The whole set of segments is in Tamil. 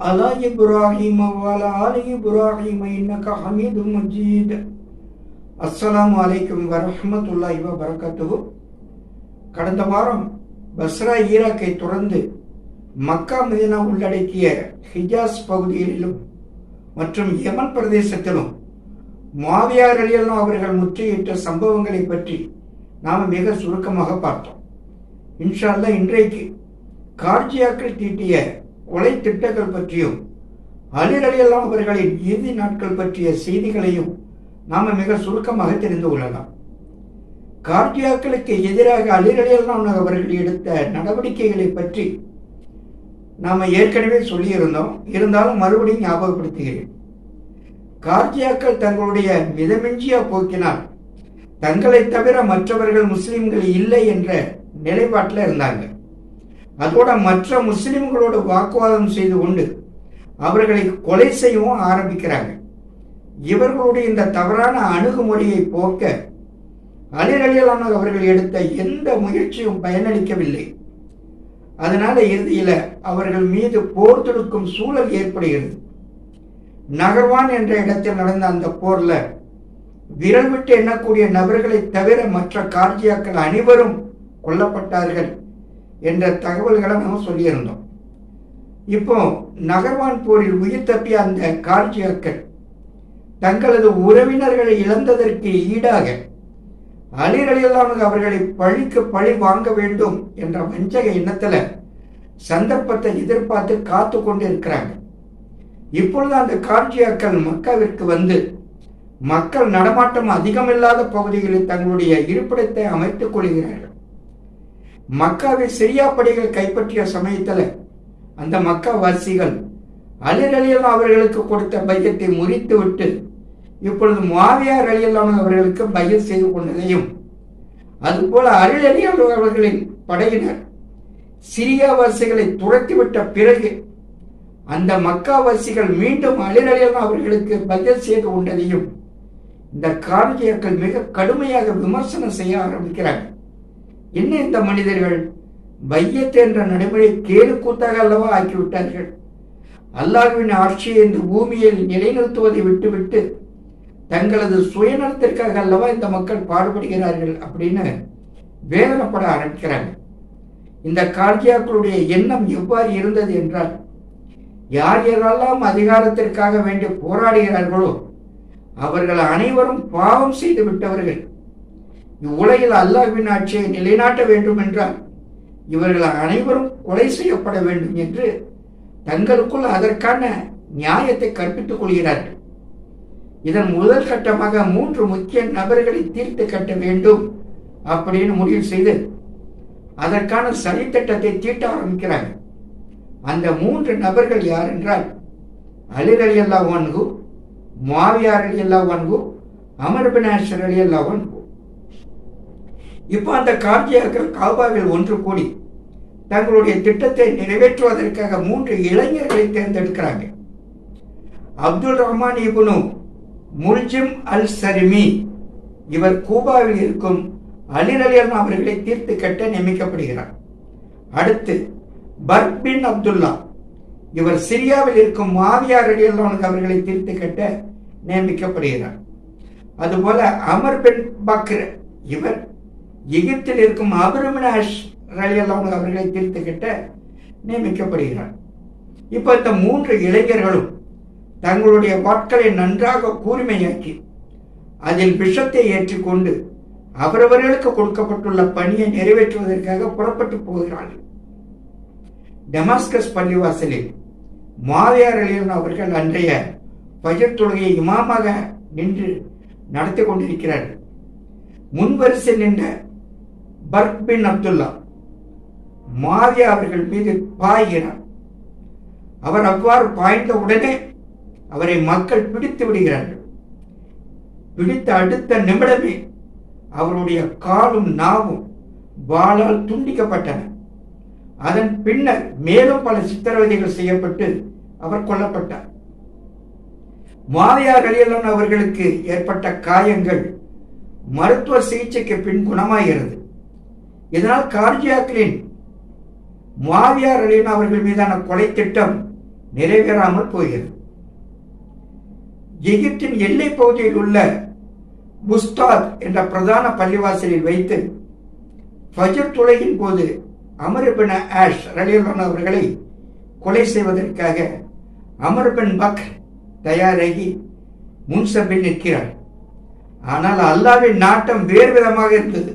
على إبراهيم وعلى آل إبراهيم إنك حميد مجيد அஸ்ஸலாமு அலைக்கும் வரஹ்மத்துல்லாஹி வபரகாத்துஹு கடந்த வாரம் பஸ்ரா ஈராக்கை தொடர்ந்து மக்கா மதினா உள்ளடக்கிய ஹிஜாஸ் பகுதிகளிலும் மற்றும் யமன் பிரதேசத்திலும் மாவியார் அலியல்லாம் அவர்கள் முற்றுகையிட்ட சம்பவங்களை பற்றி நாம் மிக சுருக்கமாக பார்த்தோம் இன்ஷா அல்லாஹ் இன்றைக்கு கார்ஜியாக்கள் தீட்டிய கொலை திட்டங்கள் பற்றியும் அலிர் அவர்களின் இறுதி நாட்கள் பற்றிய செய்திகளையும் நாம் மிக சுருக்கமாக தெரிந்து கொள்ளலாம். கார்டியாக்களுக்கு எதிராக அலிரலியல்லாம் அவர்கள் எடுத்த நடவடிக்கைகளை பற்றி நாம் ஏற்கனவே சொல்லியிருந்தோம். இருந்தாலும் மறுபடியும் ஞாபகப்படுத்துகிறேன். கார்ஜியாக்கள் தங்களுடைய மிதமிஞ்சிய போக்கினால் தங்களை தவிர மற்றவர்கள் முஸ்லிம்கள் இல்லை என்ற நிலைப்பாட்டில் இருந்தாங்க. அதோட மற்ற முஸ்லிம்களோட வாக்குவாதம் செய்து கொண்டு அவர்களை கொலை செய்யவும் ஆரம்பிக்கிறாங்க. இவர்களுடைய இந்த தவறான அணுகுமுறையை போக்க அலிரலியலான அவர்கள் எடுத்த எந்த முயற்சியும் பயனளிக்கவில்லை. அதனால இறுதியில் அவர்கள் மீது போர் தொடுக்கும் சூழல் ஏற்படுகிறது. நகர்வான் என்ற இடத்தில் நடந்த அந்த போர்ல விரல் விட்டு எண்ணக்கூடிய நபர்களை தவிர மற்ற கார்ஜியாக்கள் அனைவரும் கொல்லப்பட்டார்கள். என்ற தகவல்களை நாம் சொல்லியிருந்தோம். இப்போ நகர்வான் போரில் உயிர் தப்பிய அந்த கார்ஜியாக்கள் தங்களது உறவினர்களை இழந்ததற்கு ஈடாக அலிரலியல்லானது அவர்களை பழிக்கு பழி வாங்க வேண்டும் என்ற வஞ்சக எண்ணத்தில் சந்தர்ப்பத்தை எதிர்பார்த்து காத்து கொண்டு இருக்கிறாங்க இப்பொழுது அந்த கார்ஜியாக்கள் மக்காவிற்கு வந்து மக்கள் நடமாட்டம் அதிகமில்லாத பகுதிகளில் தங்களுடைய இருப்பிடத்தை அமைத்துக் கொள்கிறார்கள். மக்காவை சிரியா படைகள் கைப்பற்றிய சமயத்தில் அந்த மக்கா வாசிகள் அலிரலியல் அவர்களுக்கு கொடுத்த பையத்தை முறித்து விட்டு இப்பொழுது மாவியார் அலியல்லான அவர்களுக்கு பையல் செய்து கொண்டதையும் அதுபோல அருளறியல் அவர்களின் படையினர் சிரியாவாசிகளை துரத்திவிட்ட பிறகு அந்த மக்காவாசிகள் மீண்டும் அலிரலியல் அவர்களுக்கு பையல் செய்து கொண்டதையும் இந்த கார்கியர்கள் மிக கடுமையாக விமர்சனம் செய்ய ஆரம்பிக்கிறார்கள். என்ன இந்த மனிதர்கள்? பையத் என்ற நடைமுறை கேடு கூத்தாக அல்லவா ஆக்கிவிட்டார்கள்? அல்லாஹ்வின் ஆட்சியை இந்த பூமியில் நிலைநிறுத்துவதை விட்டுவிட்டு தங்களது சுயநலத்திற்காக அல்லவா இந்த மக்கள் பாடுபடுகிறார்கள் அப்படின்னு வேதனைப்பட ஆரம்பிக்கிறாங்க. இந்த கார்ஜியாக்களுடைய எண்ணம் எவ்வாறு இருந்தது என்றால் யார் யாரெல்லாம் அதிகாரத்திற்காக வேண்டி போராடுகிறார்களோ அவர்கள் அனைவரும் பாவம் செய்து விட்டவர்கள். இவ்வுலகில் அல்லாஹ்வின் ஆட்சியை நிலைநாட்ட வேண்டும் என்றால் இவர்கள் அனைவரும் கொலை செய்யப்பட வேண்டும் என்று தங்களுக்குள் அதற்கான நியாயத்தை கற்பித்துக் கொள்கிறார்கள். இதன் முதல் கட்டமாக மூன்று முக்கிய நபர்களை தீர்த்து கட்ட வேண்டும் அப்படின்னு முடிவு செய்து அதற்கான சதித்திட்டத்தை தீட்ட ஆரம்பிக்கிறாங்க அந்த மூன்று நபர்கள் யார் என்றால் அலிர் அலி அல்லா ஒன்கு மாவியார் அலி அல்லா ஒன்கு அமர்பினாஷர் அலி அல்லா ஒன்கு இப்போ அந்த கார்ஜியாக்கள் காபாவில் ஒன்று கூடி தங்களுடைய திட்டத்தை நிறைவேற்றுவதற்காக மூன்று இளைஞர்களை தேர்ந்தெடுக்கிறாங்க. அப்துல் ரஹ்மான் இபுனு முல்ஜிம் அல் சரிமி இவர் கூபாவில் இருக்கும் அலிர் அலியன் அவர்களை தீர்த்து கட்ட நியமிக்கப்படுகிறார். அடுத்து பர்க் பின் அப்துல்லா. இவர் சிரியாவில் இருக்கும் மாவியார் அலியல்லான் அவர்களை தீர்த்து கட்ட நியமிக்கப்படுகிறார். அதுபோல அமர் பின் பக்ர இவர் எகிப்தில் இருக்கும் அபிரமினாஷ் ரலியல்லான் அவர்களை தீர்த்துக்கிட்ட நியமிக்கப்படுகிறார். இப்போ இந்த மூன்று இளைஞர்களும் தங்களுடைய வாட்களை நன்றாக கூர்மையாக்கி அதில் விஷத்தை ஏற்றிக்கொண்டு அவரவர்களுக்கு கொடுக்கப்பட்டுள்ள பணியை நிறைவேற்றுவதற்காக புறப்பட்டு போகிறார்கள். டெமாஸ்கஸ் பள்ளிவாசலில் மாவியார் அலியன் அவர்கள் அன்றைய பஜட் தொழுகையை இமாமாக நின்று நடத்தி கொண்டிருக்கிறார்கள். முன்வரிசை நின்ற பர்க் பின் அப்துல்லா. மாரியா அவர்கள் மீது பாய்கிறார். அவர் அவ்வாறு பாய்ந்த உடனே அவரை மக்கள் பிடித்து விடுகிறார்கள். பிடித்த அடுத்த நிமிடமே அவருடைய காலும் நாவும் வாளால் துண்டிக்கப்பட்டன. அதன் பின்னர் மேலும் பல சித்திரவதைகள் செய்யப்பட்டு அவர் கொல்லப்பட்டார். மாவியார் அலியல்லன் அவர்களுக்கு ஏற்பட்ட காயங்கள் மருத்துவ சிகிச்சைக்கு பின் குணமாகிறது. இதனால் கார்ஜியாக்களின் மாவியார் அலியன் அவர்கள் மீதான கொலை திட்டம் நிறைவேறாமல் போகிறது. எகிப்தின் எல்லை பகுதியில் உள்ள புஸ்தாத் என்ற பிரதான பள்ளிவாசலில் வைத்து ஃபஜர் துளையின் போது அமர்பின் ஆஷ் ரலியல்லான் அவர்களை கொலை செய்வதற்காக அமர்பின் பக் தயாராகி முன்சபில் நிற்கிறார். ஆனால் அல்லாவின் நாட்டம் வேறு விதமாக இருந்தது.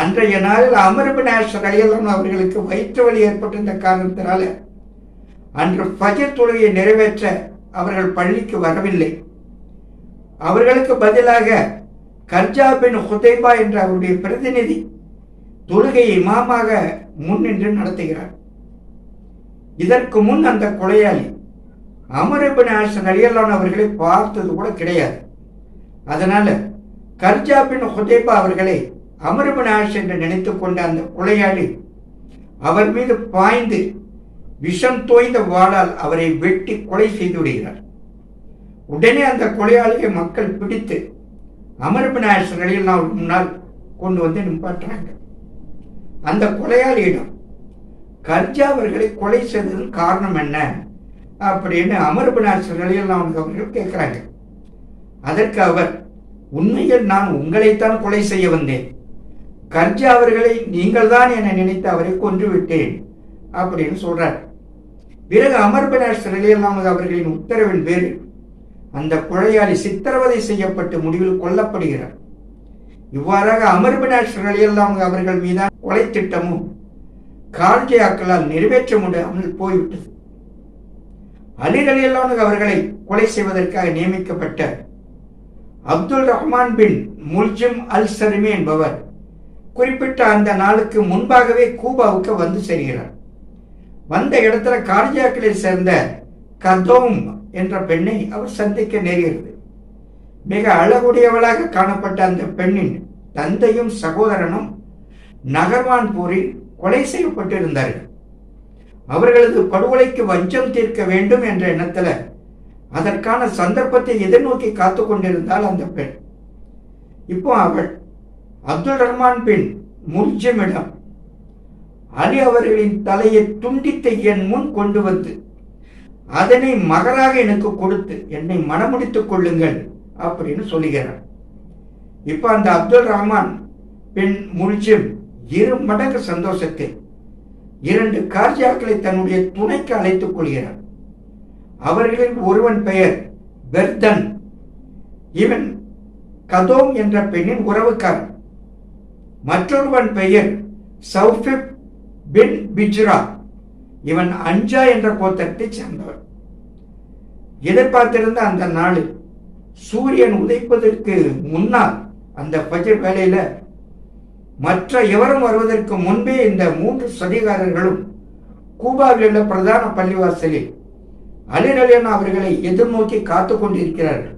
அன்றைய நாளில் அமர்பின் ஆஷ் அவர்களுக்கு வயிற்று வலி ஏற்பட்டிருந்த காரணத்தினால அன்று பஜர் தொழுகையை நிறைவேற்ற அவர்கள் பள்ளிக்கு வரவில்லை. அவர்களுக்கு பதிலாக கர்ஜா பின் ஹுதைபா என்ற அவருடைய பிரதிநிதி தொழுகையை இமாமாக முன்னின்று நடத்துகிறார். இதற்கு முன் அந்த கொலையாளி அமரபின் ஆசன் அலியல்லான் அவர்களை பார்த்தது கூட கிடையாது. அதனால கர்ஜா பின் ஹுதைபா அவர்களை அமரபின் என்று நினைத்து கொண்ட அந்த கொலையாளி அவர் மீது பாய்ந்து விஷம் தோய்ந்த வாளால் அவரை வெட்டி கொலை செய்து விடுகிறார். உடனே அந்த கொலையாளியை மக்கள் பிடித்து அமர்பினாயர் நிலையில் முன்னால் கொண்டு வந்து நிப்பாட்டுறாங்க. அந்த கொலையாளியிடம் கர்ஜா அவர்களை கொலை செய்ததன் காரணம் என்ன? அப்படின்னு அமர்பினார் நிலையில் அவர்கள் கேட்குறாங்க. அதற்கு அவர் உண்மையில் நான் உங்களைத்தான் கொலை செய்ய வந்தேன். கர்ஜி அவர்களை நீங்கள் தான் என நினைத்து அவரை கொன்று விட்டேன் அப்படின்னு சொல்றார். பிறகு அமர்பினார் நிலையில்லாமல் அவர்களின் உத்தரவின் பேரில் அந்த கொலையாளி சித்திரவதை செய்யப்பட்டு முடிவில் கொல்லப்படுகிறார். இவ்வாறாக அமர்பினாஷ் ரலியல்லாம் அவர்கள் மீதான கொலை திட்டமும் கார்ஜியாக்களால் நிறைவேற்ற முடியாமல் போய்விட்டது. அலி அவர்களை கொலை செய்வதற்காக நியமிக்கப்பட்ட அப்துல் ரஹ்மான் பின் முல்ஜிம் அல் சர்மி என்பவர் குறிப்பிட்ட அந்த நாளுக்கு முன்பாகவே கூபாவுக்கு வந்து சேர்கிறார். வந்த இடத்துல கார்ஜியாக்களை சேர்ந்த கதோம் என்ற பெண்ணை அவர் சந்திக்க நேரிகிறது மிக அழகுடையவளாக காணப்பட்ட அந்த பெண்ணின் தந்தையும் சகோதரனும் நகர்வான் போரில் கொலை செய்யப்பட்டிருந்தார்கள். அவர்களது படுகொலைக்கு வஞ்சம் தீர்க்க வேண்டும் என்ற எண்ணத்துல அதற்கான சந்தர்ப்பத்தை எதிர்நோக்கி காத்து கொண்டிருந்தாள் அந்த பெண். இப்போ அவள் அப்துல் ரஹ்மான் பின் முர்ஜிமிடம் அலி அவர்களின் தலையை துண்டித்த என் முன் கொண்டு வந்து அதனை மகராக எனக்கு கொடுத்து என்னை மனமுடித்துக் கொள்ளுங்கள் அப்படின்னு சொல்லுகிறார். இப்ப அந்த அப்துல் ரஹ்மான் பின் முர்ஜிம் இரு மடங்கு சந்தோஷத்தில் இரண்டு கார்ஜியாக்களை தன்னுடைய துணைக்கு அழைத்துக் கொள்கிறார். அவர்களில் ஒருவன் பெயர் பெர்தன். இவன் கதோம் என்ற பெண்ணின் உறவுக்காரன். மற்றொருவன் பெயர் சௌஃபிப் பின் பிஜ்ரா. இவன் அஞ்சா என்ற கோத்திரத்தை சேர்ந்தவர் எதிர்பார்த்திருந்த அந்த நாளில் சூரியன் உதைப்பதற்கு முன்னால் அந்த பஜர் வேலையில மற்ற எவரும் வருவதற்கு முன்பே இந்த மூன்று சதிகாரர்களும் கூபாவில் உள்ள பிரதான பள்ளிவாசலில் அலிரலியன் அவர்களை எதிர்நோக்கி காத்து கொண்டிருக்கிறார்கள்.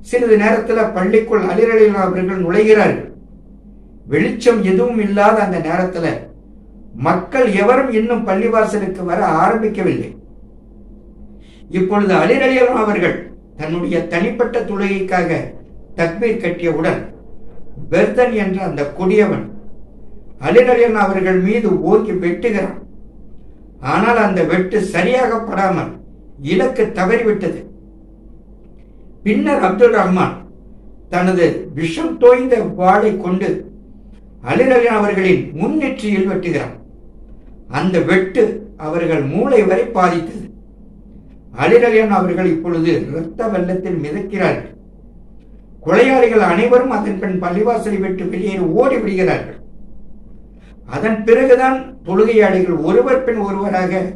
சிறிது நேரத்தில் பள்ளிக்குள் அலிரலியன் அவர்கள் நுழைகிறார்கள். வெளிச்சம் எதுவும் இல்லாத அந்த நேரத்தில் மக்கள் எவரும் இன்னும் பள்ளிவாசலுக்கு வர ஆரம்பிக்கவில்லை. இப்பொழுது அலிரலியன் அவர்கள் தன்னுடைய தனிப்பட்ட தொழுகைக்காக தக்பீர் கட்டியவுடன் பெர்தன் என்ற அந்த கொடியவன் அலிரலியன் அவர்கள் மீது ஓங்கி வெட்டுகிறான். ஆனால் அந்த வெட்டு சரியாக படாமல் இலக்கு தவறிவிட்டது. பின்னர் அப்துல் ரஹ்மான் தனது விஷம் தோய்ந்த வாளை கொண்டு அலிரலியன் அவர்களின் முன்னெற்றியில் வெட்டுகிறான். அந்த வெட்டு அவர்கள் மூளை வரை பாதித்தது. அலிரலியன் அவர்கள் இப்பொழுது இரத்த வெள்ளத்தில் மிதக்கிறார்கள். கொலையாளிகள் அனைவரும் அதன் பின் பள்ளிவாசலை விட்டு வெளியேறி ஓடி விடுகிறார்கள். அதன் பிறகுதான் தொழுகையாளிகள் ஒருவர் பின் ஒருவராக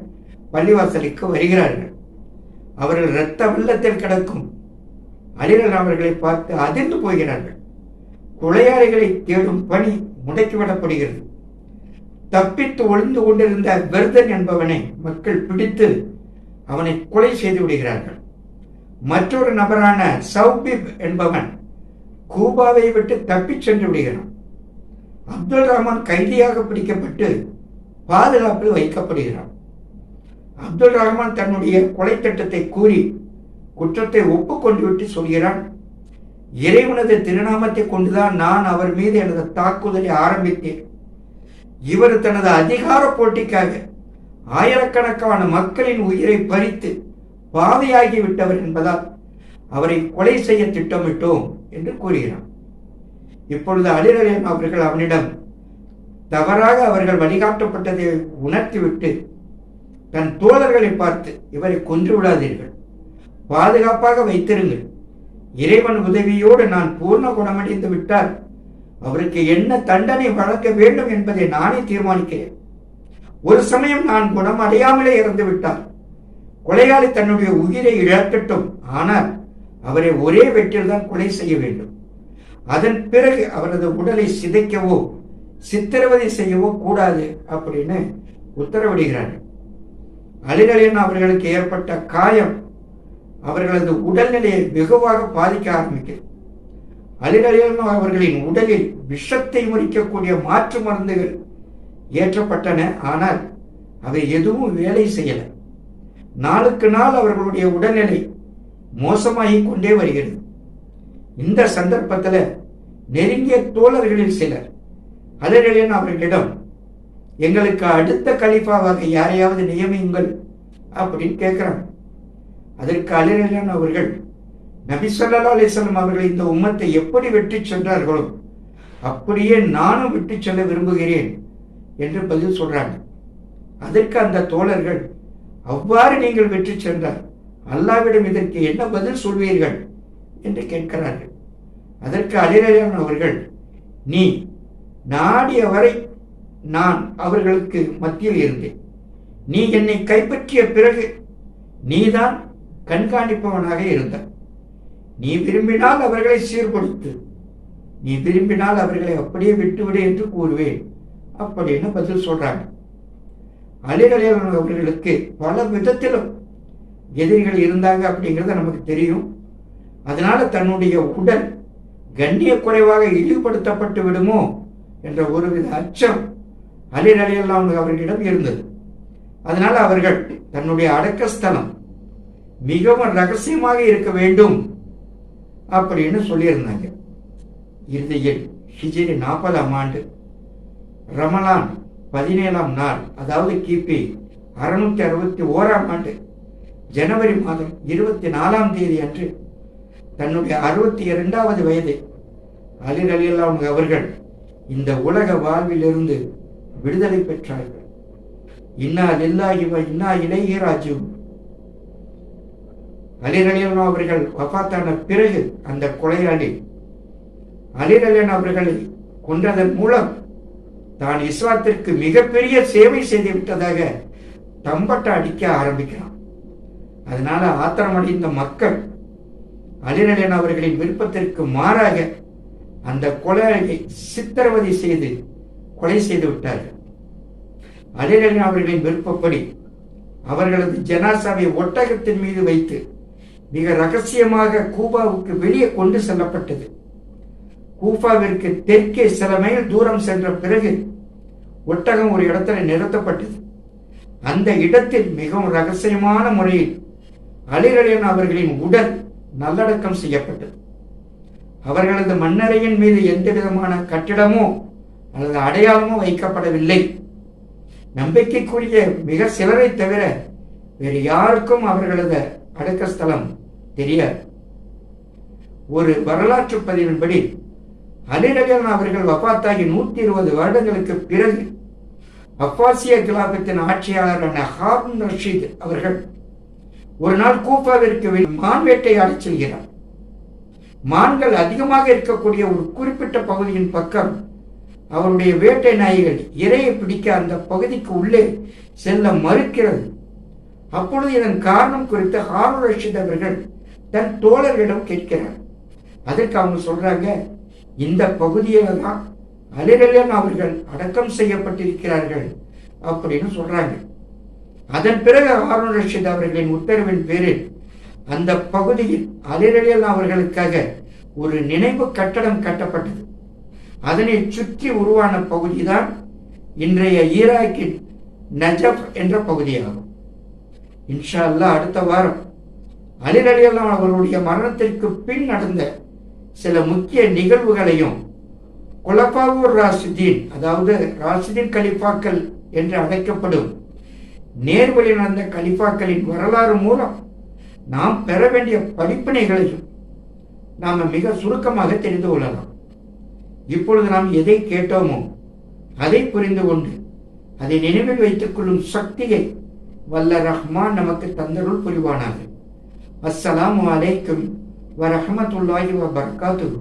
பள்ளிவாசலுக்கு வருகிறார்கள். அவர்கள் இரத்த வெள்ளத்தில் கிடக்கும். அலிரல் அவர்களை பார்த்து அதிர்ந்து போகிறார்கள். கொலையாளிகளை தேடும் பணி முடக்கிவிடப்படுகிறது தப்பித்து ஒளிந்து கொண்டிருந்த வெர்தன் என்பவனை மக்கள் பிடித்து அவனை கொலை செய்து விடுகிறார்கள். மற்றொரு நபரான சௌபிப் என்பவன் கூபாவை விட்டு தப்பிச் சென்று விடுகிறான். அப்துல் ரஹ்மான் கைதியாக பிடிக்கப்பட்டு பாதுகாப்பில் வைக்கப்படுகிறான். அப்துல் ரஹ்மான் தன்னுடைய கொலை திட்டத்தை கூறி குற்றத்தை ஒப்புக்கொண்டு விட்டு சொல்கிறான். இறைவனது திருநாமத்தை கொண்டுதான் நான் அவர் மீது எனது தாக்குதலை ஆரம்பித்தேன். இவர் தனது அதிகார போட்டிக்காக ஆயிரக்கணக்கான மக்களின் உயிரை பறித்து பாதையாகி விட்டவர் என்பதால் அவரை கொலை செய்ய திட்டமிட்டோம் என்று கூறுகிறான். இப்பொழுது அலிரலியன் அவர்கள் அவனிடம் தவறாக அவர்கள் வழிகாட்டப்பட்டதை உணர்த்திவிட்டு தன் தோழர்களை பார்த்து இவரை கொன்று விடாதீர்கள். பாதுகாப்பாக வைத்திருங்கள். இறைவன் உதவியோடு நான் பூர்ண குணமடைந்து விட்டால் அவருக்கு என்ன தண்டனை வழங்க வேண்டும் என்பதை நானே தீர்மானிக்கிறேன். ஒரு சமயம் நான் குணம் அடையாமலே இறந்து விட்டார் கொலையாளி தன்னுடைய உயிரை இழக்கட்டும். ஆனால் அவரை ஒரே வெற்றில் தான் கொலை செய்ய வேண்டும். அதன் பிறகு அவரது உடலை சிதைக்கவோ சித்திரவதை செய்யவோ கூடாது அப்படின்னு உத்தரவிடுகிறார்கள். அலிரலியன் அவர்களுக்கு ஏற்பட்ட காயம் அவர்களது உடல்நிலையை வெகுவாக பாதிக்க ஆரம்பிக்கிறது. அலிரலியன் அவர்களின் உடலில் விஷத்தை முறிக்கக்கூடிய மாற்று மருந்துகள் ஏற்றப்பட்டன ஆனால் அவை எதுவும் வேலை செய்யல. நாளுக்கு நாள் அவர்களுடைய உடல்நிலை மோசமாகி கொண்டே வருகிறது. இந்த சந்தர்ப்பத்தில் நெருங்கிய தோழர்களில் சிலர் அலிரலியன் அவர்களிடம் எங்களுக்கு அடுத்த கலிஃபாவாக யாரையாவது நியமியுங்கள் அப்படின்னு கேட்குறாங்க அதற்கு அலிரலியன் அவர்கள் நபி சொல்லா அலிஸ்லாம் அவர்கள் இந்த உம்மத்தை எப்படி வெற்றி சென்றார்களோ அப்படியே நானும் விட்டு செல்ல விரும்புகிறேன் என்று பதில் சொல்றாங்க. அதற்கு அந்த தோழர்கள் அவ்வாறு நீங்கள் வெற்றி சென்றார் அல்லாவிடம் இதற்கு என்ன பதில் சொல்வீர்கள்? என்று கேட்கிறார்கள். அதற்கு அலிரலியன் அவர்கள் நீ நாடிய வரை நான் அவர்களுக்கு மத்தியில் இருந்தேன். நீ என்னை கைப்பற்றிய பிறகு நீதான் கண்காணிப்பவனாக இருந்தாய் நீ விரும்பினால் அவர்களை சீர்படுத்து. நீ விரும்பினால் அவர்களை அப்படியே விட்டுவிடு என்று கூறுவேன். அப்படின்னு பதில் சொல்றாங்க. அலிரலியன் அவர்களுக்கு பல விதத்திலும் எதிரிகள் இருந்தாங்க அப்படிங்கிறது நமக்கு தெரியும். அதனால தன்னுடைய உடல் கண்ணிய குறைவாக இழிவுபடுத்தப்பட்டு விடுமோ என்ற ஒருவித அச்சம் அலிரலியல்லாம் அவர்களிடம் இருந்தது. அதனால் அவர்கள் தன்னுடைய அடக்கஸ்தலம் மிகவும் ரகசியமாக இருக்க வேண்டும் அப்படின்னு சொல்லியிருந்தாங்க. இறுதியில் ஹிஜிரி நாற்பதாம் ஆண்டு ரமலான் பதினேழாம் நாள் அதாவது கிபி அறுநூத்தி அறுபத்தி ஓராம் ஆண்டு ஜனவரி மாதம் இருபத்தி நாலாம் தேதி அன்று தன்னுடைய அறுபத்தி இரண்டாவது வயது அலி அலியல்லாம் அவர்கள் இந்த உலக வாழ்விலிருந்து விடுதலை பெற்றார்கள். இன்னா லில்லாஹி வ இன்னா இளையராஜும் அலிரலியன் அவர்கள் வஃபாத்தான பிறகு அந்த கொலையாளி அலிரலியன் அவர்களை கொன்றதன் மூலம் தான் இஸ்லாத்திற்கு மிகப்பெரிய சேவை செய்து விட்டதாக தம்பட்ட அடிக்க ஆரம்பிக்கிறான். அதனால ஆத்திரமடைந்த மக்கள் அலிரலியன் அவர்களின் விருப்பத்திற்கு மாறாக அந்த கொலையை சித்திரவதை செய்து கொலை செய்து விட்டார்கள். அலிரலியன் அவர்களின் விருப்பப்படி அவர்களது ஜனாசாவை ஒட்டகத்தின் மீது வைத்து மிக ரகசியமாக கூபாவுக்கு வெளியே கொண்டு செல்லப்பட்டது. கூபாவிற்கு தெற்கே சில மைல் தூரம் சென்ற பிறகு ஒட்டகம் ஒரு இடத்துல நிறுத்தப்பட்டது. அந்த இடத்தில் மிகவும் ரகசியமான முறையில் அலிரலியன் அவர்களின் உடல் நல்லடக்கம் செய்யப்பட்டது. அவர்களது மண்ணறையின் மீது எந்த விதமான கட்டிடமோ அல்லது அடையாளமோ வைக்கப்படவில்லை. நம்பிக்கைக்குரிய மிக சிலரை தவிர வேறு யாருக்கும் அவர்களது அடக்கஸ்தலம் தெரியாது. ஒரு வரலாற்று பதிவின்படி அலிரகன் அவர்கள் வபாத்தாகி நூத்தி இருபது வருடங்களுக்கு பிறகு அப்பாசிய கிலாபத்தின் ஆட்சியாளரான ஹாரூன் ரஷீத் அவர்கள் ஒரு நாள் கூப்பாவிற்கு மான் வேட்டையாடி செல்கிறார். மான்கள் அதிகமாக இருக்கக்கூடிய ஒரு குறிப்பிட்ட பகுதியின் பக்கம் அவருடைய வேட்டை நாய்கள் இரையை பிடிக்க அந்த பகுதிக்கு உள்ளே செல்ல மறுக்கிறது. அப்பொழுது இதன் காரணம் குறித்து ஹாரூர் ரஷீத் அவர்கள் தன் தோழர்களிடம் கேட்கிறார். அதற்கு அவங்க சொல்றாங்க இந்த பகுதியில தான் அலிரலியன் அவர்கள் அடக்கம் செய்யப்பட்டிருக்கிறார்கள் அப்படின்னு சொல்றாங்க. அதன் பிறகு ஹாரூன் ரஷீத் அவர்களின் உத்தரவின் பேரில் அந்த பகுதியில் அலிரலியல் அவர்களுக்காக ஒரு நினைவு கட்டடம் கட்டப்பட்டது. அதனை சுற்றி உருவான பகுதிதான் இன்றைய ஈராக்கின் நஜப் என்ற பகுதியாகும். இன்ஷா அல்லாஹ் அடுத்த வாரம் அலிரடியெல்லாம் அவர்களுடைய மரணத்திற்கு பின் நடந்த சில முக்கிய நிகழ்வுகளையும் குலப்பாவூர் ராசிதீன் அதாவது ராசிதீன் கலிஃபாக்கள் என்று அழைக்கப்படும் நேர்வழி நடந்த கலிஃபாக்களின் வரலாறு மூலம் நாம் பெற வேண்டிய படிப்பினைகளையும் நாம் மிக சுருக்கமாக தெரிந்து கொள்ளலாம். இப்பொழுது நாம் எதை கேட்டோமோ அதை புரிந்து கொண்டு அதை நினைவில் வைத்துக் கொள்ளும் சக்தியை வல்ல ரஹ்மான் நமக்கு தந்தருள் புரிவானாக. அஸ்ஸலாமு அலைக்கும் வரஹமத்துல்லாஹி வபரகாத்துஹு.